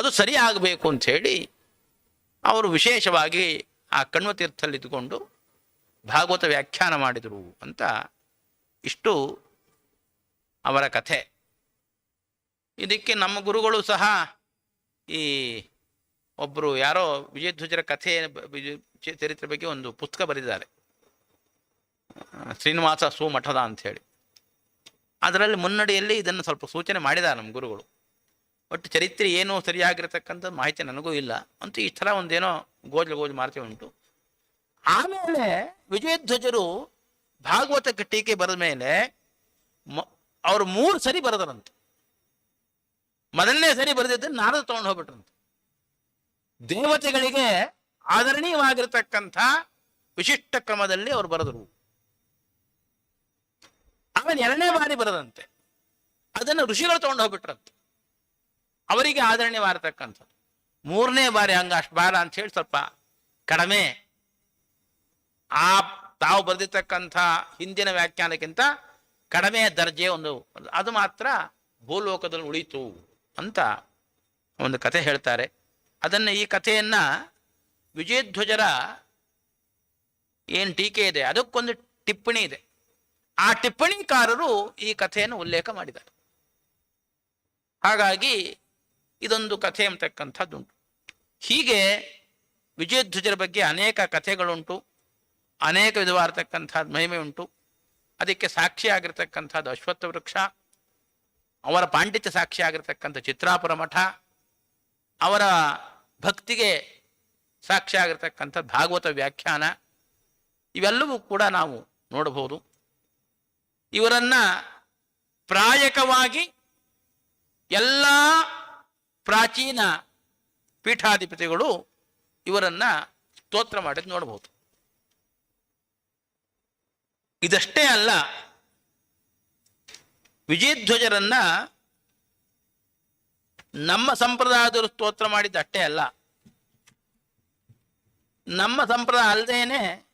ಅದು ಸರಿ ಆಗಬೇಕು ಅಂಥೇಳಿ ಅವರು ವಿಶೇಷವಾಗಿ ಆ ಕಣ್ವತೀರ್ಥಲ್ಲಿದ್ದುಕೊಂಡು ಭಾಗವತ ವ್ಯಾಖ್ಯಾನ ಮಾಡಿದರು ಅಂತ ಇಷ್ಟು ಅವರ ಕಥೆ. ಇದಕ್ಕೆ ನಮ್ಮ ಗುರುಗಳು ಸಹ ಈ ಒಬ್ಬರು ಯಾರೋ ವಿಜಯಧ್ವಜರ ಕಥೆ ಚರಿತ್ರೆ ಬಗ್ಗೆ ಒಂದು ಪುಸ್ತಕ ಬರೆದಿದ್ದಾರೆ. ಶ್ರೀನಿವಾಸ ಸುಮಠದ ಅಂಥೇಳಿ ಅದರಲ್ಲಿ ಮುನ್ನಡೆಯಲ್ಲಿ ಇದನ್ನು ಸ್ವಲ್ಪ ಸೂಚನೆ ಮಾಡಿದ್ದಾರೆ ನಮ್ಮ ಗುರುಗಳು. ಒಟ್ಟು ಚರಿತ್ರೆ ಏನು ಸರಿಯಾಗಿರತಕ್ಕಂಥ ಮಾಹಿತಿ ನನಗೂ ಇಲ್ಲ. ಅಂತೂ ಈ ಥರ ಒಂದೇನೋ ಗೋಜಲು ಗೋಜು ಮಾರ್ತಿ ಉಂಟು. ಆಮೇಲೆ ವಿಜಯಧ್ವಜರು ಭಾಗವತಕ್ಕೆ ಟೀಕೆ ಬರೆದ ಮೇಲೆ ಅವರು ಮೂರು ಸರಿ ಬರೆದರಂತೆ. ಮೊದಲನೇ ಸರಿ ಬರೆದಿದ್ದು ನಾರದ ತಗೊಂಡು ಹೋಗ್ಬಿಟ್ರಂತೆ. ದೇವತೆಗಳಿಗೆ ಆಧರಣೀಯವಾಗಿರತಕ್ಕಂಥ ವಿಶಿಷ್ಟ ಕ್ರಮದಲ್ಲಿ ಅವರು ಬರೆದರು. ಆಮೇಲೆ ಎರಡನೇ ಬಾರಿ ಬರದಂತೆ. ಅದನ್ನು ಋಷಿಗಳು ತಗೊಂಡು ಹೋಗ್ಬಿಟ್ರಂತೆ. ಅವರಿಗೆ ಆದರಣೀಯವಾಗಿರ್ತಕ್ಕಂಥದ್ದು ಮೂರನೇ ಬಾರಿ ಹಂಗ ಅಷ್ಟು ಬಾರ ಅಂತ ಹೇಳಿ ಸ್ವಲ್ಪ ಕಡಿಮೆ. ಆ ತಾವು ಬರೆದಿರ್ತಕ್ಕಂಥ ಹಿಂದಿನ ವ್ಯಾಖ್ಯಾನಕ್ಕಿಂತ ಕಡಿಮೆ ದರ್ಜೆ ಒಂದು ಅದು ಮಾತ್ರ ಭೂಲೋಕದಲ್ಲಿ ಉಳಿತು ಅಂತ ಒಂದು ಕಥೆ ಹೇಳ್ತಾರೆ. ಅದನ್ನು ಈ ಕಥೆಯನ್ನ ವಿಜಯಧ್ವಜರ ಏನು ಟೀಕೆ ಇದೆ? ಅದಕ್ಕೊಂದು ಟಿಪ್ಪಣಿ ಇದೆ. ಆ ಟಿಪ್ಪಣಿಕಾರರು ಈ ಕಥೆಯನ್ನು ಉಲ್ಲೇಖ ಮಾಡಿದ್ದಾರೆ. ಹಾಗಾಗಿ ಇದೊಂದು ಕಥೆ ಅಂತಕ್ಕಂಥದ್ದುಂಟು. ಹೀಗೆ ವಿಜಯಧ್ವಜರ ಬಗ್ಗೆ ಅನೇಕ ಕಥೆಗಳುಂಟು, ಅನೇಕ ವಿಧವಾಗಿರ್ತಕ್ಕಂಥದ್ದು ಮಹಿಮೆ ಉಂಟು ಅದಕ್ಕೆ ಸಾಕ್ಷಿಯಾಗಿರ್ತಕ್ಕಂಥದ್ದು ಅಶ್ವತ್ಥ ವೃಕ್ಷ, ಅವರ ಪಾಂಡಿತ್ಯ ಸಾಕ್ಷಿಯಾಗಿರ್ತಕ್ಕಂಥ ಚಿತ್ರಾಪುರ ಮಠ, ಅವರ ಭಕ್ತಿಗೆ ಸಾಕ್ಷಿಯಾಗಿರ್ತಕ್ಕಂಥ ಭಾಗವತ ವ್ಯಾಖ್ಯಾನ, ಇವೆಲ್ಲವೂ ಕೂಡ ನಾವು ನೋಡಬಹುದು. ಇವರನ್ನ ಪ್ರಾಯಕವಾಗಿ ಎಲ್ಲ ಪ್ರಾಚೀನ ಪೀಠಾಧಿಪತಿಗಳು ಇವರನ್ನ ಸ್ತೋತ್ರ ಮಾಡಿದ್ ನೋಡಬಹುದು ಇದಷ್ಟೇ ಅಲ್ಲ, ವಿಜಯಧ್ವಜರನ್ನ ನಮ್ಮ ಸಂಪ್ರದಾಯದವರು ಸ್ತೋತ್ರ ಮಾಡಿದ್ದು ಅಷ್ಟೇ ಅಲ್ಲ. ನಮ್ಮ ಸಂಪ್ರದಾಯ ಅಲ್ಲದೇನೆ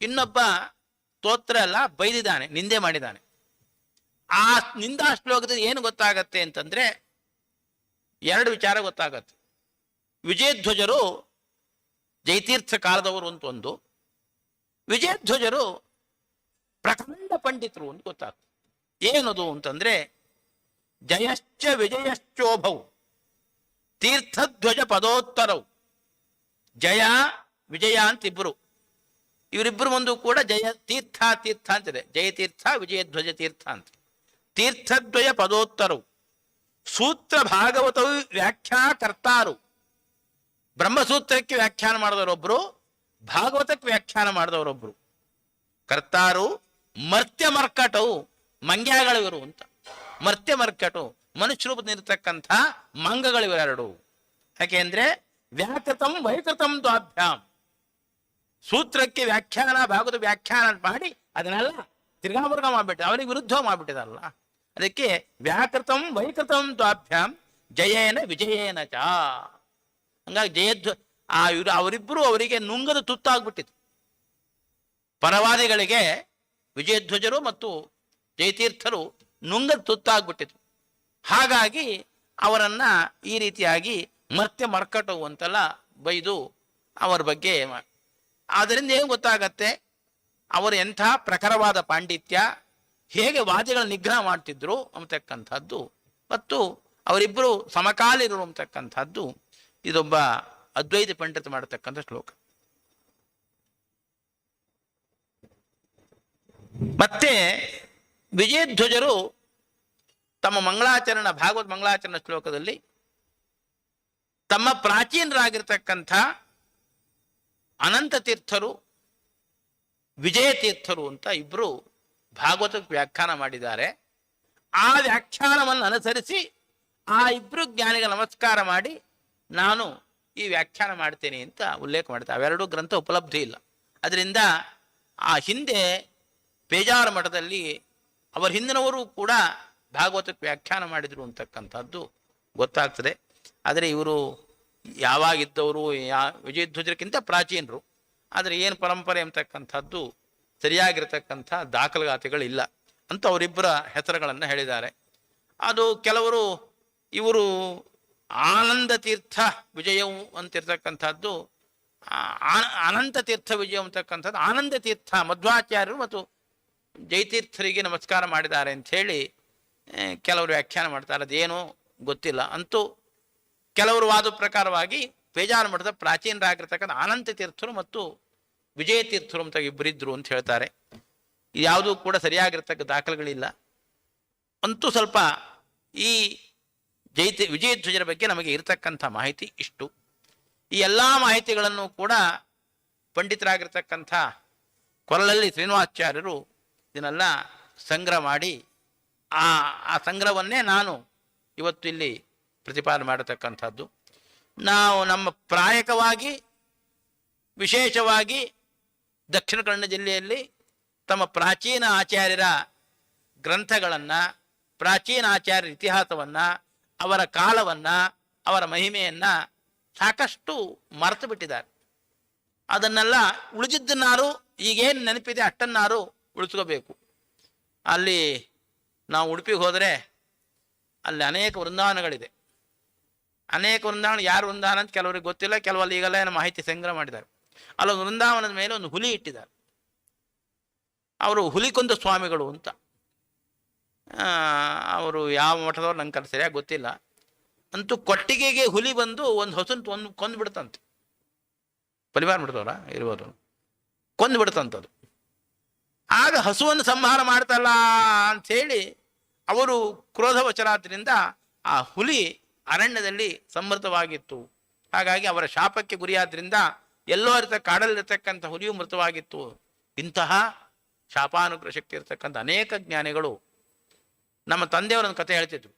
ಇನ್ನೊಬ್ಬ ಸ್ತೋತ್ರ ಅಲ್ಲ, ಬೈದಿದ್ದಾನೆ, ನಿಂದೆ ಮಾಡಿದ್ದಾನೆ. ಆ ನಿಂದಾ ಶ್ಲೋಕದಲ್ಲಿ ಏನು ಗೊತ್ತಾಗತ್ತೆ ಅಂತಂದ್ರೆ ಎರಡು ವಿಚಾರ ಗೊತ್ತಾಗತ್ತೆ. ವಿಜಯಧ್ವಜರು ಜಯತೀರ್ಥ ಕಾಲದವರು ಅಂತ ಒಂದು. ವಿಜಯಧ್ವಜರು ಪ್ರಖಂಡ ಪಂಡಿತರು ಅಂತ ಗೊತ್ತಾಗ್ತದೆ ಏನದು ಅಂತಂದ್ರೆ ಜಯಶ್ಚ ವಿಜಯಶ್ಚೋಭವು ತೀರ್ಥಧ್ವಜ ಪದೋತ್ತರವು ಜಯ, ವಿಜಯ ಅಂತ ಇಬ್ಬರು ಇವರಿಬ್ಬರು ಒಂದು ಕೂಡ ಜಯ, ತೀರ್ಥ ತೀರ್ಥ ಅಂತಿದೆ. ಜಯತೀರ್ಥ, ವಿಜಯಧ್ವಜ, ತೀರ್ಥ ಅಂತ. ತೀರ್ಥದ್ವಯ ಪದೋತ್ತರವು. ಸೂತ್ರ ಭಾಗವತವು ವ್ಯಾಖ್ಯಾಕರ್ತಾರು. ಬ್ರಹ್ಮಸೂತ್ರಕ್ಕೆ ವ್ಯಾಖ್ಯಾನ ಮಾಡಿದವರೊಬ್ರು, ಭಾಗವತಕ್ಕೆ ವ್ಯಾಖ್ಯಾನ ಮಾಡಿದವರೊಬ್ರು. ಕರ್ತಾರು ಮರ್ತ್ಯ ಮರ್ಕಟವು, ಮಂಗ್ಯಗಳಿವರು ಅಂತ. ಮರ್ತ್ಯ ಮರ್ಕಟು, ಮನುಷ್ಯ ರೂಪದಲ್ಲಿರ್ತಕ್ಕಂಥ ಮಂಗಗಳಿವೆರಡು ಯಾಕೆಂದ್ರೆ ವ್ಯಾಕೃತಂ ವೈಕೃತಂ ದ್ವಾಭ್ಯಾಂ. ಸೂತ್ರಕ್ಕೆ ವ್ಯಾಖ್ಯಾನ, ಭಾಗವತ ವ್ಯಾಖ್ಯಾನ ಮಾಡಿ ಅದನ್ನೆಲ್ಲ ತಿರ್ಗಾಮುರ್ಗ ಮಾಡ್ಬಿಟ್ಟು ಅವರಿಗೆ ವಿರುದ್ಧ ಮಾಡ್ಬಿಟ್ಟಿದಲ್ಲ ಅದಕ್ಕೆ ವ್ಯಾಕೃತಂ ವೈಕೃತಂ ದ್ವಾಭ್ಯಾಂ ಜಯೇನ ವಿಜಯೇನ ಚ. ಹಂಗಾಗಿ ಜಯಧ್ವ ಆ ಇವರು ಅವರಿಬ್ಬರು ಅವರಿಗೆ ನುಂಗದ ತುತ್ತಾಗ್ಬಿಟ್ಟಿತು ಪರವಾದಿಗಳಿಗೆ ವಿಜಯಧ್ವಜರು ಮತ್ತು ಜಯತೀರ್ಥರು ನುಂಗದ ತುತ್ತಾಗ್ಬಿಟ್ಟಿತು ಹಾಗಾಗಿ ಅವರನ್ನ ಈ ರೀತಿಯಾಗಿ ಮತ್ತೆ ಮರ್ಕಟು ಅಂತೆಲ್ಲ ಬೈದು ಅವರ ಬಗ್ಗೆ ಆದ್ದರಿಂದ ಏನು ಗೊತ್ತಾಗತ್ತೆ? ಅವರು ಎಂಥ ಪ್ರಖರವಾದ ಪಾಂಡಿತ್ಯ ಹೇಗೆ ವಾದಿಗಳ ನಿಗ್ರಹ ಮಾಡ್ತಿದ್ರು ಅಂತಕ್ಕಂಥದ್ದು. ಮತ್ತು ಅವರಿಬ್ಬರು ಸಮಕಾಲೀನರು ಅಂತಕ್ಕಂಥದ್ದು ಇದೊಬ್ಬ ಅದ್ವೈತ ಪಂಡಿತ ಮಾಡತಕ್ಕಂಥ ಶ್ಲೋಕ. ಮತ್ತೆ ವಿಜಯಧ್ವಜರು ತಮ್ಮ ಮಂಗಳಾಚರಣ, ಭಾಗವತ್ ಮಂಗಳಾಚರಣ ಶ್ಲೋಕದಲ್ಲಿ ತಮ್ಮ ಪ್ರಾಚೀನರಾಗಿರ್ತಕ್ಕಂಥ ಅನಂತ ತೀರ್ಥರು, ವಿಜಯ ತೀರ್ಥರು ಅಂತ ಇಬ್ರು ಭಾಗವತಕ್ಕೆ ವ್ಯಾಖ್ಯಾನ ಮಾಡಿದ್ದಾರೆ. ಆ ವ್ಯಾಖ್ಯಾನವನ್ನು ಅನುಸರಿಸಿ ಆ ಇಬ್ಬರು ಜ್ಞಾನಿಗೆ ನಮಸ್ಕಾರ ಮಾಡಿ ನಾನು ಈ ವ್ಯಾಖ್ಯಾನ ಮಾಡ್ತೇನೆ ಅಂತ ಉಲ್ಲೇಖ ಮಾಡ್ತಾರೆ ಅವೆರಡೂ ಗ್ರಂಥ ಉಪಲಬ್ಧಿ ಇಲ್ಲ. ಅದರಿಂದ ಆ ಹಿಂದೆ ಪೇಜಾರ ಮಠದಲ್ಲಿ ಅವರ ಹಿಂದಿನವರು ಕೂಡ ಭಾಗವತಕ್ಕೆ ವ್ಯಾಖ್ಯಾನ ಮಾಡಿದರು ಅಂತಕ್ಕಂಥದ್ದು ಗೊತ್ತಾಗ್ತದೆ. ಆದರೆ ಇವರು ಯಾವಾಗಿದ್ದವರು, ಯಾ ವಿಜಯಧ್ವಜಕ್ಕಿಂತ ಪ್ರಾಚೀನರು. ಆದರೆ ಏನು ಪರಂಪರೆ ಅಂತಕ್ಕಂಥದ್ದು ಸರಿಯಾಗಿರ್ತಕ್ಕಂಥ ದಾಖಲಾತಿಗಳಿಲ್ಲ ಅಂತ ಅವರಿಬ್ಬರ ಹೆಸರುಗಳನ್ನು ಹೇಳಿದ್ದಾರೆ. ಅದು ಕೆಲವರು ಇವರು ಆನಂದ ತೀರ್ಥ ವಿಜಯವು ಅಂತಿರ್ತಕ್ಕಂಥದ್ದು ಅನಂತ ತೀರ್ಥ ವಿಜಯ ಅಂತಕ್ಕಂಥದ್ದು ಆನಂದ ತೀರ್ಥ ಮಧ್ವಾಚಾರ್ಯರು ಮತ್ತು ಜಯತೀರ್ಥರಿಗೆ ನಮಸ್ಕಾರ ಮಾಡಿದ್ದಾರೆ ಅಂಥೇಳಿ ಕೆಲವರು ವ್ಯಾಖ್ಯಾನ ಮಾಡ್ತಾರೆ ಅದೇನೋ ಗೊತ್ತಿಲ್ಲ. ಅಂತೂ ಕೆಲವರು ವಾದ ಪ್ರಕಾರವಾಗಿ ಬೇಜಾರು ಮಠದ ಪ್ರಾಚೀನರಾಗಿರ್ತಕ್ಕಂಥ ಅನಂತ ತೀರ್ಥರು ಮತ್ತು ವಿಜಯ ತೀರ್ಥರು ಅಂತ ಇಬ್ಬರಿದ್ರು ಅಂತ ಹೇಳ್ತಾರೆ. ಯಾವುದೂ ಕೂಡ ಸರಿಯಾಗಿರ್ತಕ್ಕ ದಾಖಲೆಗಳಿಲ್ಲ. ಅಂತೂ ಸ್ವಲ್ಪ ಈ ಜೈತಿ, ವಿಜಯಧ್ವಜರ ಬಗ್ಗೆ ನಮಗೆ ಇರತಕ್ಕಂಥ ಮಾಹಿತಿ ಇಷ್ಟು. ಈ ಎಲ್ಲ ಮಾಹಿತಿಗಳನ್ನು ಕೂಡ ಪಂಡಿತರಾಗಿರ್ತಕ್ಕಂಥ ಕೊರಲಲ್ಲಿ ಶ್ರೀನಿವಾಚಾರ್ಯರು ಇದನ್ನೆಲ್ಲ ಸಂಗ್ರಹ ಮಾಡಿ, ಆ ಆ ಸಂಗ್ರಹವನ್ನೇ ನಾನು ಇವತ್ತು ಇಲ್ಲಿ ಪ್ರತಿಪಾದನೆ ಮಾಡತಕ್ಕಂಥದ್ದು. ನಾವು ನಮ್ಮ ಪ್ರಾಯಕವಾಗಿ, ವಿಶೇಷವಾಗಿ ದಕ್ಷಿಣ ಕನ್ನಡ ಜಿಲ್ಲೆಯಲ್ಲಿ ತಮ್ಮ ಪ್ರಾಚೀನ ಆಚಾರ್ಯರ ಗ್ರಂಥಗಳನ್ನು, ಪ್ರಾಚೀನ ಆಚಾರ್ಯರ ಇತಿಹಾಸವನ್ನು, ಅವರ ಕಾಲವನ್ನು, ಅವರ ಮಹಿಮೆಯನ್ನು ಸಾಕಷ್ಟು ಮರೆತು ಬಿಟ್ಟಿದ್ದಾರೆ. ಅದನ್ನೆಲ್ಲ ಉಳಿದಿದ್ದನ್ನಾರು ಈಗೇನು ನೆನಪಿದೆ ಅಷ್ಟನ್ನಾರು ಉಳಿಸ್ಕೋಬೇಕು. ಅಲ್ಲಿ ನಾವು ಉಡುಪಿಗೆ ಹೋದರೆ ಅಲ್ಲಿ ಅನೇಕ ವೃಂದಾವನಗಳಿದೆ. ಅನೇಕ ವೃಂದಾವನ ಯಾರು ವೃಂದಾವನ ಅಂತ ಕೆಲವರಿಗೆ ಗೊತ್ತಿಲ್ಲ, ಕೆಲವಲ್ಲಿ ಈಗಲೇ ಏನು ಮಾಹಿತಿ ಸಂಗ್ರಹ ಮಾಡಿದ್ದಾರೆ. ಅಲ್ಲೊಂದು ವೃಂದಾವನದ ಮೇಲೆ ಒಂದು ಹುಲಿ ಇಟ್ಟಿದ್ದಾರೆ. ಅವರು ಹುಲಿಕೊಂದ ಸ್ವಾಮಿಗಳು ಅಂತ. ಅವರು ಯಾವ ಮಠದವ್ರು ನಂಗೆ ಕರೆ ಸರಿಯಾಗಿ ಗೊತ್ತಿಲ್ಲ. ಅಂತೂ ಕೊಟ್ಟಿಗೆಗೆ ಹುಲಿ ಬಂದು ಒಂದು ಹೊಸ ಒಂದು ಕೊಂದು ಬಿಡ್ತಂತೆ. ಪರಿವಾರ ಬಿಡ್ತವ್ರ ಇರ್ಬೋದು. ಕೊಂದು ಬಿಡ್ತಂತದು ಆಗ ಹಸುವನ್ನು ಸಂಹಾರ ಮಾಡ್ತಲ್ಲ ಅಂಥೇಳಿ ಅವರು ಕ್ರೋಧವಚರಾದ್ರಿಂದ ಆ ಹುಲಿ ಅರಣ್ಯದಲ್ಲಿ ಸಮೃದ್ಧವಾಗಿತ್ತು. ಹಾಗಾಗಿ ಅವರ ಶಾಪಕ್ಕೆ ಗುರಿಯಾದ್ರಿಂದ ಎಲ್ಲೋ ಇರ್ತಕ್ಕ ಕಾಡಲ್ಲಿರ್ತಕ್ಕಂಥ ಹುಲಿಯು ಮೃತವಾಗಿತ್ತು. ಇಂತಹ ಶಾಪಾನುಗ್ರಹ ಶಕ್ತಿ ಇರತಕ್ಕಂಥ ಅನೇಕ ಜ್ಞಾನಿಗಳು ನಮ್ಮ ತಂದೆಯವರೊಂದು ಕತೆ ಹೇಳ್ತಿದ್ರು.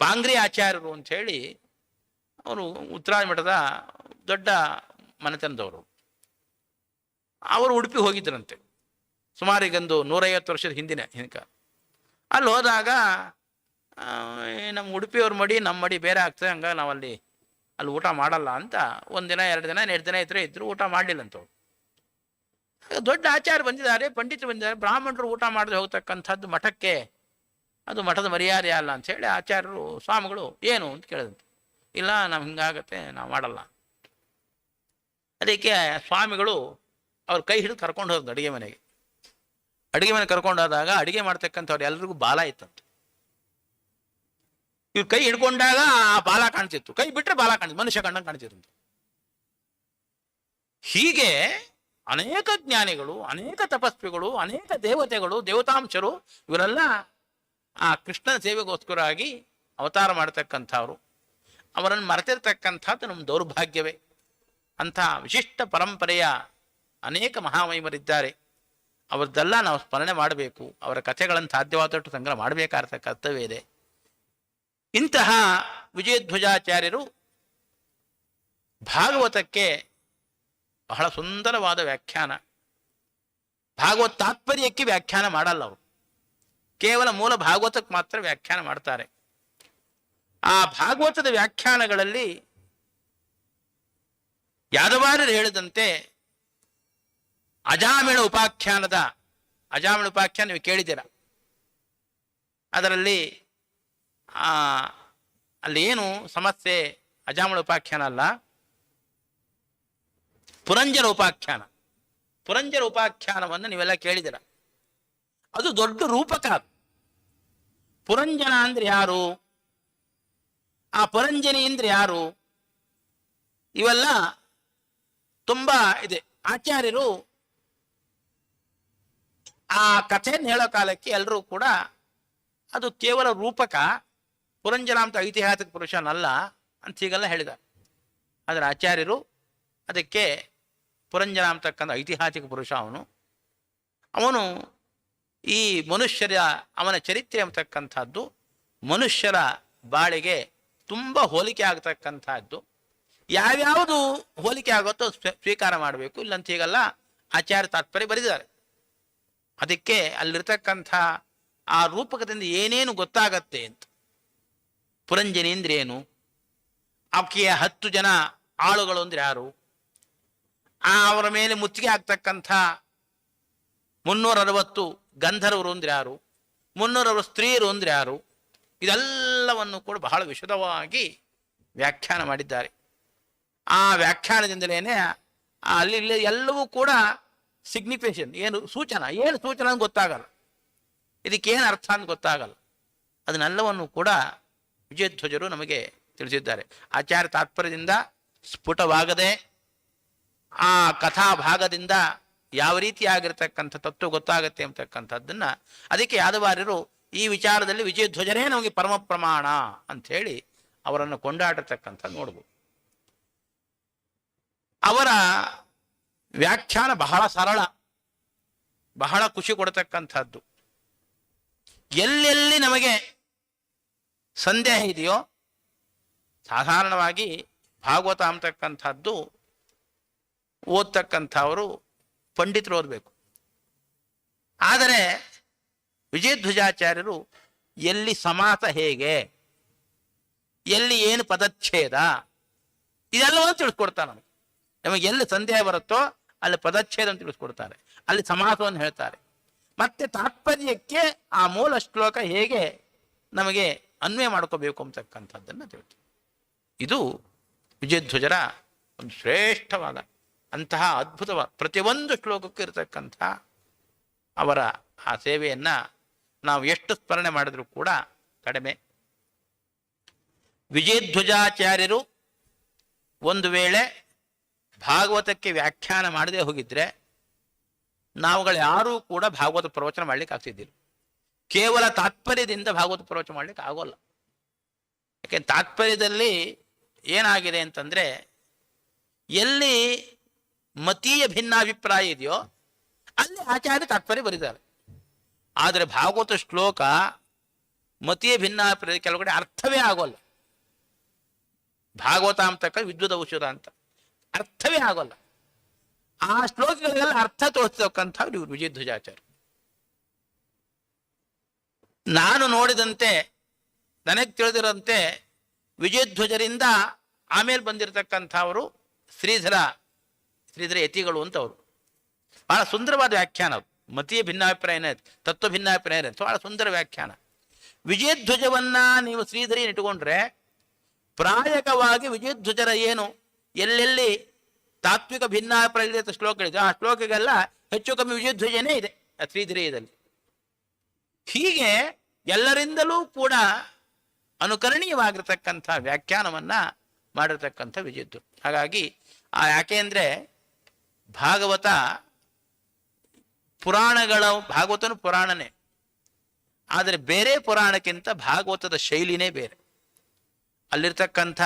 ಪಾಂಗ್ರಿ ಆಚಾರ್ಯರು ಅಂತ ಹೇಳಿ ಅವರು ಉತ್ತರಾಯ ಮಠದ ದೊಡ್ಡ ಮನೆತನದವರು. ಅವರು ಉಡುಪಿ ಹೋಗಿದ್ರಂತೆ ಸುಮಾರು ಈಗೊಂದು ನೂರೈವತ್ತು ವರ್ಷದ ಹಿಂದಿನ ಹಿಂದಕ ಅಲ್ಲಿ ಹೋದಾಗ ನಮ್ಮ ಉಡುಪಿಯವ್ರ ಮಡಿ, ನಮ್ಮ ಮಡಿ ಬೇರೆ ಆಗ್ತದೆ ಹಂಗಾಗಿ ನಾವಲ್ಲಿ ಅಲ್ಲಿ ಊಟ ಮಾಡಲ್ಲ ಅಂತ ಒಂದಿನ ಎರಡು ದಿನ ಎರಡು ದಿನ ಇದ್ರೆ ಇದ್ರು ಊಟ ಮಾಡಲಿಲ್ಲ ಅಂತ ದೊಡ್ಡ ಆಚಾರ್ಯ ಬಂದಿದ್ದಾರೆ, ಪಂಡಿತರು ಬಂದಿದ್ದಾರೆ, ಬ್ರಾಹ್ಮಣರು ಊಟ ಮಾಡದೆ ಹೋಗ್ತಕ್ಕಂಥದ್ದು ಮಠಕ್ಕೆ. ಅದು ಮಠದ ಮರ್ಯಾದೆ ಅಲ್ಲ ಅಂತ ಹೇಳಿ ಆಚಾರ್ಯರು, ಸ್ವಾಮಿಗಳು ಏನು ಅಂತ ಕೇಳಿದಂತೆ. ಇಲ್ಲ ನಾವು ಹಿಂಗಾಗತ್ತೆ, ನಾವು ಮಾಡಲ್ಲ. ಅದಕ್ಕೆ ಸ್ವಾಮಿಗಳು ಅವ್ರ ಕೈ ಹಿಡಿದು ಕರ್ಕೊಂಡು ಹೋದ್ರು ಅಡುಗೆ ಮನೆಗೆ. ಅಡುಗೆ ಮನೆ ಕರ್ಕೊಂಡು ಹೋದಾಗ ಅಡುಗೆ ಮಾಡ್ತಕ್ಕಂಥವ್ರು ಎಲ್ರಿಗೂ ಬಾಲ ಇತ್ತಂತೆ. ಇವ್ರು ಕೈ ಹಿಡ್ಕೊಂಡಾಗ ಆ ಬಾಲ ಕಾಣಿಸಿತ್ತು ಕೈ ಬಿಟ್ರೆ ಬಾಲ ಕಾಣಿಸ್ತು ಮನುಷ್ಯ ಕಣ್ಣಂಗೆ ಕಾಣಿಸಿತ್ತು ಹೀಗೆ ಅನೇಕ ಜ್ಞಾನಿಗಳು, ಅನೇಕ ತಪಸ್ವಿಗಳು, ಅನೇಕ ದೇವತೆಗಳು, ದೇವತಾಂಶರು ಇವರೆಲ್ಲ ಆ ಕೃಷ್ಣನ ಸೇವೆಗೋಸ್ಕರವಾಗಿ ಅವತಾರ ಮಾಡತಕ್ಕಂಥವ್ರು. ಅವರನ್ನು ಮರೆತಿರ್ತಕ್ಕಂಥದ್ದು ನಮ್ಮ ದೌರ್ಭಾಗ್ಯವೇ. ಅಂಥ ವಿಶಿಷ್ಟ ಪರಂಪರೆಯ ಅನೇಕ ಮಹಾಮಹಿಮರಿದ್ದಾರೆ. ಅವರದ್ದೆಲ್ಲ ನಾವು ಸ್ಮರಣೆ ಮಾಡಬೇಕು. ಅವರ ಕಥೆಗಳನ್ನು ಸಾಧ್ಯವಾದಷ್ಟು ಸಂಗ್ರಹ ಮಾಡಬೇಕಾದ ಕರ್ತವ್ಯ ಇದೆ. ಇಂತಹ ವಿಜಯಧ್ವಜಾಚಾರ್ಯರು ಭಾಗವತಕ್ಕೆ ಬಹಳ ಸುಂದರವಾದ ವ್ಯಾಖ್ಯಾನ. ಭಾಗವತ ತಾತ್ಪರ್ಯಕ್ಕೆ ವ್ಯಾಖ್ಯಾನ ಮಾಡಲ್ಲ ಅವರು. ಕೇವಲ ಮೂಲ ಭಾಗವತಕ್ಕೆ ಮಾತ್ರ ವ್ಯಾಖ್ಯಾನ ಮಾಡ್ತಾರೆ. ಆ ಭಾಗವತದ ವ್ಯಾಖ್ಯಾನಗಳಲ್ಲಿ ಯಾದವಾರರು ಹೇಳಿದಂತೆ ಅಜಾಮಿಳ ಉಪಾಖ್ಯಾನದ ಅಜಾಮಿಳ ಉಪಾಖ್ಯಾನ ನೀವು ಕೇಳಿದ್ದೀರ? ಅದರಲ್ಲಿ ಆ, ಅಲ್ಲಿ ಏನು ಸಮಸ್ಯೆ ಅಜಾಮಳ ಉಪಾಖ್ಯಾನ ಅಲ್ಲ ಪುರಂಜರ ಉಪಾಖ್ಯಾನ. ಪುರಂಜರ ಉಪಾಖ್ಯಾನವನ್ನು ನೀವೆಲ್ಲ ಕೇಳಿದಿರ ಅದು ದೊಡ್ಡ ರೂಪಕ. ಪುರಂಜನ ಅಂದ್ರೆ ಯಾರು? ಆ ಪುರಂಜನಿ ಅಂದ್ರೆ ಯಾರು? ಇವೆಲ್ಲ ತುಂಬಾ ಇದೆ. ಆಚಾರ್ಯರು ಆ ಕಥೆಯನ್ನು ಹೇಳೋ ಕಾಲಕ್ಕೆ ಎಲ್ಲರೂ ಕೂಡ ಅದು ಕೇವಲ ರೂಪಕ. ಪುರಂಜನ ಅಂತ ಐತಿಹಾಸಿಕ ಪುರುಷನಲ್ಲ ಅಂತ ಹೀಗೆಲ್ಲ ಹೇಳಿದ್ದಾರೆ ಆದರೆ ಆಚಾರ್ಯರು ಅದಕ್ಕೆ ಪುರಂಜನ ಅಂತಕ್ಕಂಥ ಐತಿಹಾಸಿಕ ಪುರುಷ ಅವನು. ಅವನು ಈ ಮನುಷ್ಯರ, ಅವನ ಚರಿತ್ರೆ ಅಂತಕ್ಕಂಥದ್ದು ಮನುಷ್ಯರ ಬಾಳಿಗೆ ತುಂಬ ಹೋಲಿಕೆ ಆಗ್ತಕ್ಕಂಥದ್ದು. ಯಾವ್ಯಾವುದು ಹೋಲಿಕೆ ಆಗುತ್ತೋ ಸ್ವ- ಸ್ವೀಕಾರ ಮಾಡಬೇಕು, ಇಲ್ಲಂತ ಹೀಗೆಲ್ಲ ಆಚಾರ್ಯ ತಾತ್ಪರ್ಯ ಬರೆದಿದ್ದಾರೆ. ಅದಕ್ಕೆ ಅಲ್ಲಿರ್ತಕ್ಕಂಥ ಆ ರೂಪಕದಿಂದ ಏನೇನು ಗೊತ್ತಾಗತ್ತೆ ಅಂತ. ಪುರಂಜನಿ ಅಂದ್ರೆ ಏನು ಆಕೆಯ ಹತ್ತು ಜನ ಆಳುಗಳು ಅಂದ್ರೆ ಯಾರು? ಆ ಅವರ ಮೇಲೆ ಮುತ್ತಿಗೆ ಆಗ್ತಕ್ಕಂಥ ಮುನ್ನೂರ ಅರವತ್ತು ಗಂಧರ್ವರು ಅಂದ್ರೆ ಯಾರು? ಮುನ್ನೂರ ಅರವತ್ತು ಸ್ತ್ರೀಯರು ಅಂದ್ರೆ ಯಾರು? ಇದೆಲ್ಲವನ್ನು ಕೂಡ ಬಹಳ ವಿಶದವಾಗಿ ವ್ಯಾಖ್ಯಾನ ಮಾಡಿದ್ದಾರೆ. ಆ ವ್ಯಾಖ್ಯಾನದಿಂದಲೇ ಅಲ್ಲಿ ಎಲ್ಲವೂ ಕೂಡ ಸಿಗ್ನಿಫಿಕೇಶನ್ ಏನು ಸೂಚನ? ಏನು ಸೂಚನ ಗೊತ್ತಾಗಲ್ಲ. ಇದಕ್ಕೇನು ಅರ್ಥ ಅಂತ ಗೊತ್ತಾಗಲ್ಲ. ಅದನ್ನೆಲ್ಲವನ್ನು ಕೂಡ ವಿಜಯಧ್ವಜರು ನಮಗೆ ತಿಳಿಸಿದ್ದಾರೆ. ಆಚಾರ್ಯ ತಾತ್ಪರ್ಯದಿಂದ ಸ್ಫುಟವಾಗದೆ, ಆ ಕಥಾ ಭಾಗದಿಂದ ಯಾವ ರೀತಿಯಾಗಿರ್ತಕ್ಕಂಥ ತತ್ವ ಗೊತ್ತಾಗತ್ತೆ ಅಂತಕ್ಕಂಥದ್ದನ್ನು ಅದಕ್ಕೆ ಯಾದವಾರ್ಯರು ಈ ವಿಚಾರದಲ್ಲಿ ವಿಜಯಧ್ವಜರೇ ನಮಗೆ ಪರಮ ಪ್ರಮಾಣ ಅಂಥೇಳಿ ಅವರನ್ನು ಕೊಂಡಾಡಿರ್ತಕ್ಕಂಥ ನೋಡ್ಬೋದು. ಅವರ ವ್ಯಾಖ್ಯಾನ ಬಹಳ ಸರಳ, ಬಹಳ ಖುಷಿ ಕೊಡತಕ್ಕಂಥದ್ದು. ಎಲ್ಲೆಲ್ಲಿ ನಮಗೆ ಸಂದೇಹ ಇದೆಯೋ? ಸಾಧಾರಣವಾಗಿ ಭಾಗವತ ಅಂತಕ್ಕಂಥದ್ದು ಓದ್ತಕ್ಕಂಥವರು ಪಂಡಿತರು ಓದಬೇಕು. ಆದರೆ ವಿಜಯಧ್ವಜಾಚಾರ್ಯರು ಎಲ್ಲಿ ಸಮಾಸ ಹೇಗೆ? ಎಲ್ಲಿ ಏನು ಪದಚ್ಛೇದ? ಇದೆಲ್ಲವನ್ನು ತಿಳಿಸ್ಕೊಡ್ತಾರೆ ನಮಗೆ. ನಮಗೆ ಎಲ್ಲಿ ಸಂದೇಹ ಬರುತ್ತೋ ಅಲ್ಲಿ ಪದಚ್ಛೇದ ತಿಳಿಸ್ಕೊಡ್ತಾರೆ. ಅಲ್ಲಿ ಸಮಾಸವನ್ನು ಹೇಳ್ತಾರೆ. ಮತ್ತೆ ತಾತ್ಪರ್ಯಕ್ಕೆ ಆ ಮೂಲ ಶ್ಲೋಕ ಹೇಗೆ ನಮಗೆ ಅನ್ವಯ ಮಾಡ್ಕೋಬೇಕು ಅಂತಕ್ಕಂಥದ್ದನ್ನು ತಿಳ್ತೀವಿ. ಇದು ವಿಜಯಧ್ವಜರ ಒಂದು ಶ್ರೇಷ್ಠವಾದ, ಅಂತಹ ಅದ್ಭುತವಾದ ಪ್ರತಿಯೊಂದು ಶ್ಲೋಕಕ್ಕೂ ಇರತಕ್ಕಂಥ ಅವರ ಆ ಸೇವೆಯನ್ನು ನಾವು ಎಷ್ಟು ಸ್ಮರಣೆ ಮಾಡಿದರೂ ಕೂಡ ಕಡಿಮೆ. ವಿಜಯಧ್ವಜಾಚಾರ್ಯರು ಒಂದು ವೇಳೆ ಭಾಗವತಕ್ಕೆ ವ್ಯಾಖ್ಯಾನ ಮಾಡದೇ ಹೋಗಿದ್ರೆ ನಾವುಗಳು ಯಾರೂ ಕೂಡ ಭಾಗವತ ಪ್ರವಚನ ಮಾಡ್ಲಿಕ್ಕೆ ಆಗ್ತಿದ್ದಿಲ್ಲ. ಕೇವಲ ತಾತ್ಪರ್ಯದಿಂದ ಭಾಗವತ ಪ್ರವಚನ ಮಾಡ್ಲಿಕ್ಕೆ ಆಗೋಲ್ಲ. ಯಾಕೆ ತಾತ್ಪರ್ಯದಲ್ಲಿ ಏನಾಗಿದೆ ಅಂತಂದ್ರೆ, ಎಲ್ಲಿ ಮತೀಯ ಭಿನ್ನಾಭಿಪ್ರಾಯ ಇದೆಯೋ ಅಲ್ಲಿ ಆಚಾರ್ಯ ತಾತ್ಪರ್ಯ ಬರೀತಾರೆ. ಆದರೆ ಭಾಗವತ ಶ್ಲೋಕ ಮತೀಯ ಭಿನ್ನಾಭಿಪ್ರಾಯ ಕೆಲವು ಕಡೆ ಅರ್ಥವೇ ಆಗೋಲ್ಲ. ಭಾಗವತ ಅಂತಕ್ಕ ವಿದ್ಯುತ್ ಔಷಧ ಅಂತ ಅರ್ಥವೇ ಆಗೋಲ್ಲ. ಆ ಶ್ಲೋಕಗಳಿಗೆಲ್ಲ ಅರ್ಥ ತೋರಿಸ್ತಕ್ಕಂಥ ಇವರು ವಿಜಯಧ್ವಜಾಚಾರ್ಯ ನಾನು ನೋಡಿದಂತೆ, ನನಗೆ ತಿಳಿದಿರಂತೆ ವಿಜಯಧ್ವಜರಿಂದ ಆಮೇಲೆ ಬಂದಿರತಕ್ಕಂಥವರು ಶ್ರೀಧರ ಶ್ರೀಧರ ಯತಿಗಳು ಅಂತ ಅವರು. ಬಹಳ ಸುಂದರವಾದ ವ್ಯಾಖ್ಯಾನ ಅದು. ಮತೀಯ ಭಿನ್ನಾಭಿಪ್ರಾಯ ಏನಾಯ್ತು ತತ್ವ ಭಿನ್ನಾಭಿಪ್ರಾಯ ಏನಾಯ್ತು ಬಹಳ ಸುಂದರ ವ್ಯಾಖ್ಯಾನ. ವಿಜಯಧ್ವಜವನ್ನ ನೀವು ಶ್ರೀಧರಿ ಇಟ್ಟುಕೊಂಡ್ರೆ ಪ್ರಾಯಕವಾಗಿ ವಿಜಯಧ್ವಜರ ಏನು? ಎಲ್ಲೆಲ್ಲಿ ತಾತ್ವಿಕ ಭಿನ್ನಾಭಿಪ್ರಾಯ ಶ್ಲೋಕಗಳಿದೆ ಆ ಶ್ಲೋಕಗೆಲ್ಲ ಹೆಚ್ಚು ಕಮ್ಮಿ ವಿಜಯಧ್ವಜನೇ ಇದೆ. ಆ ಶ್ರೀಧರಿಯದಲ್ಲಿ ಹೀಗೆ ಎಲ್ಲರಿಂದಲೂ ಕೂಡ ಅನುಕರಣೀಯವಾಗಿರ್ತಕ್ಕಂಥ ವ್ಯಾಖ್ಯಾನವನ್ನ ಮಾಡಿರ್ತಕ್ಕಂಥ ವಿಜಯದ್ದು ಹಾಗಾಗಿ ಆ ಯಾಕೆ ಅಂದರೆ ಭಾಗವತ ಪುರಾಣಗಳ ಭಾಗವತನು ಪುರಾಣನೇ. ಆದರೆ ಬೇರೆ ಪುರಾಣಕ್ಕಿಂತ ಭಾಗವತದ ಶೈಲಿನೇ ಬೇರೆ. ಅಲ್ಲಿರ್ತಕ್ಕಂಥ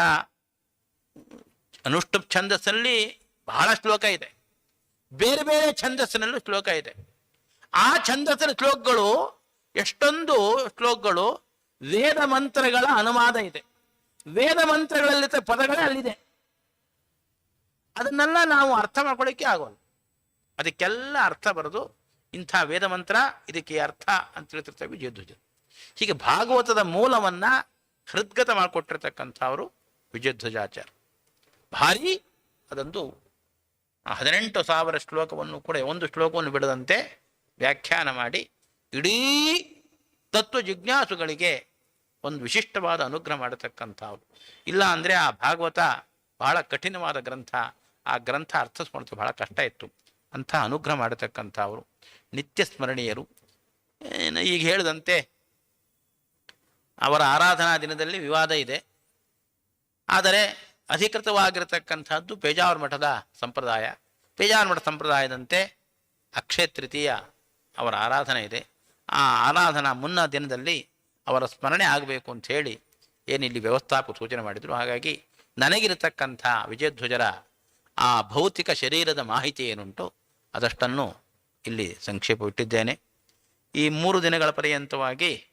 ಅನುಷ್ಠುಪ್ ಛಂದಸ್ಸಲ್ಲಿ ಬಹಳ ಶ್ಲೋಕ ಇದೆ. ಬೇರೆ ಬೇರೆ ಛಂದಸ್ಸಿನಲ್ಲೂ ಶ್ಲೋಕ ಇದೆ. ಆ ಛಂದಸ್ಸಿನ ಶ್ಲೋಕಗಳು ಎಷ್ಟೊಂದು ಶ್ಲೋಕಗಳು ವೇದ ಮಂತ್ರಗಳ ಅನುವಾದ ಇದೆ. ವೇದ ಮಂತ್ರಗಳಲ್ಲಿ ಪದಗಳೇ ಅಲ್ಲಿದೆ. ಅದನ್ನೆಲ್ಲ ನಾವು ಅರ್ಥ ಮಾಡ್ಕೊಳ್ಳಿಕ್ಕೆ ಆಗೋಲ್ಲ. ಅದಕ್ಕೆಲ್ಲ ಅರ್ಥ ಬರೆದು ಇಂಥ ವೇದ ಮಂತ್ರ, ಇದಕ್ಕೆ ಅರ್ಥ ಅಂತ ಹೇಳ್ತಿರ್ತೇವೆ ವಿಜಯಧ್ವಜ. ಹೀಗೆ ಭಾಗವತದ ಮೂಲವನ್ನ ಹೃದ್ಗತ ಮಾಡಿಕೊಟ್ಟಿರ್ತಕ್ಕಂಥವರು ವಿಜಯಧ್ವಜಾಚಾರ್ಯ. ಭಾರಿ ಅದೊಂದು ಹದಿನೆಂಟು ಸಾವಿರ ಶ್ಲೋಕವನ್ನು ಕೂಡ, ಒಂದು ಶ್ಲೋಕವನ್ನು ಬಿಡದಂತೆ ವ್ಯಾಖ್ಯಾನ ಮಾಡಿ ಇಡೀ ತತ್ವ ಜಿಜ್ಞಾಸುಗಳಿಗೆ ಒಂದು ವಿಶಿಷ್ಟವಾದ ಅನುಗ್ರಹ ಮಾಡತಕ್ಕಂಥವ್ರು. ಇಲ್ಲ ಅಂದರೆ ಆ ಭಾಗವತ ಬಹಳ ಕಠಿಣವಾದ ಗ್ರಂಥ, ಆ ಗ್ರಂಥ ಅರ್ಥ ಅರ್ಥಸ್ಮರಿಸೋದು ಬಹಳ ಕಷ್ಟ ಇತ್ತು. ಅಂಥ ಅನುಗ್ರಹ ಮಾಡತಕ್ಕಂಥವರು. ನಿತ್ಯ ಸ್ಮರಣೀಯರು. ಈಗ ಹೇಳಿದಂತೆ ಅವರ ಆರಾಧನಾ ದಿನದಲ್ಲಿ ವಿವಾದ ಇದೆ. ಆದರೆ ಅಧಿಕೃತವಾಗಿರತಕ್ಕಂಥದ್ದು ಪೇಜಾವರ ಮಠದ ಸಂಪ್ರದಾಯ. ಪೇಜಾವರ ಮಠ ಸಂಪ್ರದಾಯದಂತೆ ಅಕ್ಷಯ ತೃತೀಯ ಅವರ ಆರಾಧನೆ ಇದೆ. ಆ ಆರಾಧನಾ ಮುನ್ನ ದಿನದಲ್ಲಿ ಅವರ ಸ್ಮರಣೆ ಆಗಬೇಕು ಅಂತ ಹೇಳಿ ಏನಿಲ್ಲಿ ವ್ಯವಸ್ಥಾಪಕ ಸೂಚನೆ ಮಾಡಿದರು. ಹಾಗಾಗಿ ನನಗಿರತಕ್ಕಂಥ ವಿಜಯಧ್ವಜರ ಆ ಭೌತಿಕ ಶರೀರದ ಮಾಹಿತಿ ಏನುಂಟು ಅದಷ್ಟನ್ನು ಇಲ್ಲಿ ಸಂಕ್ಷೇಪವಿಟ್ಟಿದ್ದೇನೆ. ಈ ಮೂರು ದಿನಗಳ ಪರ್ಯಂತವಾಗಿ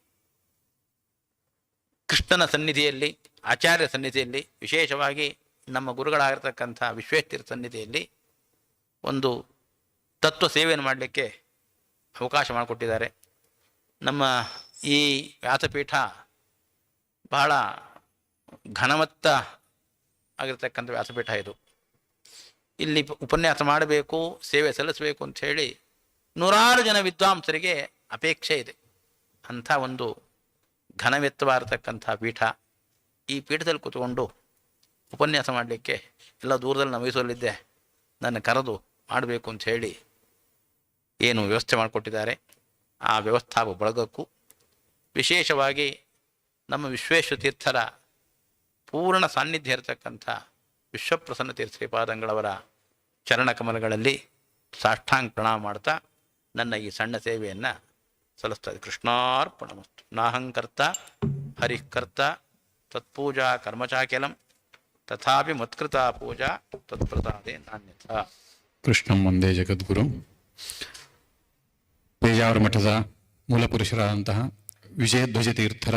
ಕೃಷ್ಣನ ಸನ್ನಿಧಿಯಲ್ಲಿ, ಆಚಾರ್ಯ ಸನ್ನಿಧಿಯಲ್ಲಿ, ವಿಶೇಷವಾಗಿ ನಮ್ಮ ಗುರುಗಳಾಗಿರ್ತಕ್ಕಂಥ ವಿಶ್ವೇಶ್ವರ ಸನ್ನಿಧಿಯಲ್ಲಿ ಒಂದು ತತ್ವ ಸೇವೆಯನ್ನು ಮಾಡಲಿಕ್ಕೆ ಅವಕಾಶ ಮಾಡಿಕೊಟ್ಟಿದ್ದಾರೆ. ನಮ್ಮ ಈ ವ್ಯಾಸಪೀಠ ಬಹಳ ಘನವತ್ತ ಆಗಿರ್ತಕ್ಕಂಥ ವ್ಯಾಸಪೀಠ ಇದು. ಇಲ್ಲಿ ಉಪನ್ಯಾಸ ಮಾಡಬೇಕು, ಸೇವೆ ಸಲ್ಲಿಸಬೇಕು ಅಂತ ಹೇಳಿ ನೂರಾರು ಜನ ವಿದ್ವಾಂಸರಿಗೆ ಅಪೇಕ್ಷೆ ಇದೆ. ಅಂಥ ಒಂದು ಘನವೆತ್ತವಾಗಿರ್ತಕ್ಕಂಥ ಪೀಠ ಈ ಪೀಠದಲ್ಲಿ ಕೂತ್ಕೊಂಡು ಉಪನ್ಯಾಸ ಮಾಡಲಿಕ್ಕೆ ಎಲ್ಲ ದೂರದಲ್ಲಿ ನಾನು ಮೈಸೂರಲ್ಲಿದ್ದೆ. ನನ್ನ ಕರೆದು ಮಾಡಬೇಕು ಅಂತ ಹೇಳಿ ಏನು ವ್ಯವಸ್ಥೆ ಮಾಡಿಕೊಟ್ಟಿದ್ದಾರೆ. ಆ ವ್ಯವಸ್ಥಾಪ ಬಳಗಕ್ಕೂ ವಿಶೇಷವಾಗಿ ನಮ್ಮ ವಿಶ್ವೇಶ್ವತೀರ್ಥರ ಪೂರ್ಣ ಸಾನ್ನಿಧ್ಯ ಇರತಕ್ಕಂಥ ವಿಶ್ವಪ್ರಸನ್ನ ತೀರ್ಥ ಶ್ರೀಪಾದಂಗಳವರ ಚರಣಕಮಲಗಳಲ್ಲಿ ಸಾಷ್ಟಾಂಗ ಪ್ರಣಾಮ ಮಾಡ್ತಾ ನನ್ನ ಈ ಸಣ್ಣ ಸೇವೆಯನ್ನು ಸಲ್ಲಿಸ್ತಾ ಇದೆ ಕೃಷ್ಣಾರ್ಪಣಮಸ್ತು. ನಾಹಂಕರ್ತ ಹರಿಃಕರ್ತ ತತ್ಪೂಜಾ ಕರ್ಮಚಾಕೆಲಂ ತಥಾಪಿ ಮತ್ಕೃತ ಪೂಜಾ ತತ್ಪ್ರತಾದೇ ನಾಣ್ಯಥ. ಕೃಷ್ಣಂ ಒಂದೇ ಜಗದ್ಗುರು. ಪೇಜಾವರ ಮಠದ ಮೂಲಪುರುಷರಾದಂತಹ ವಿಜಯಧ್ವಜ ತೀರ್ಥರ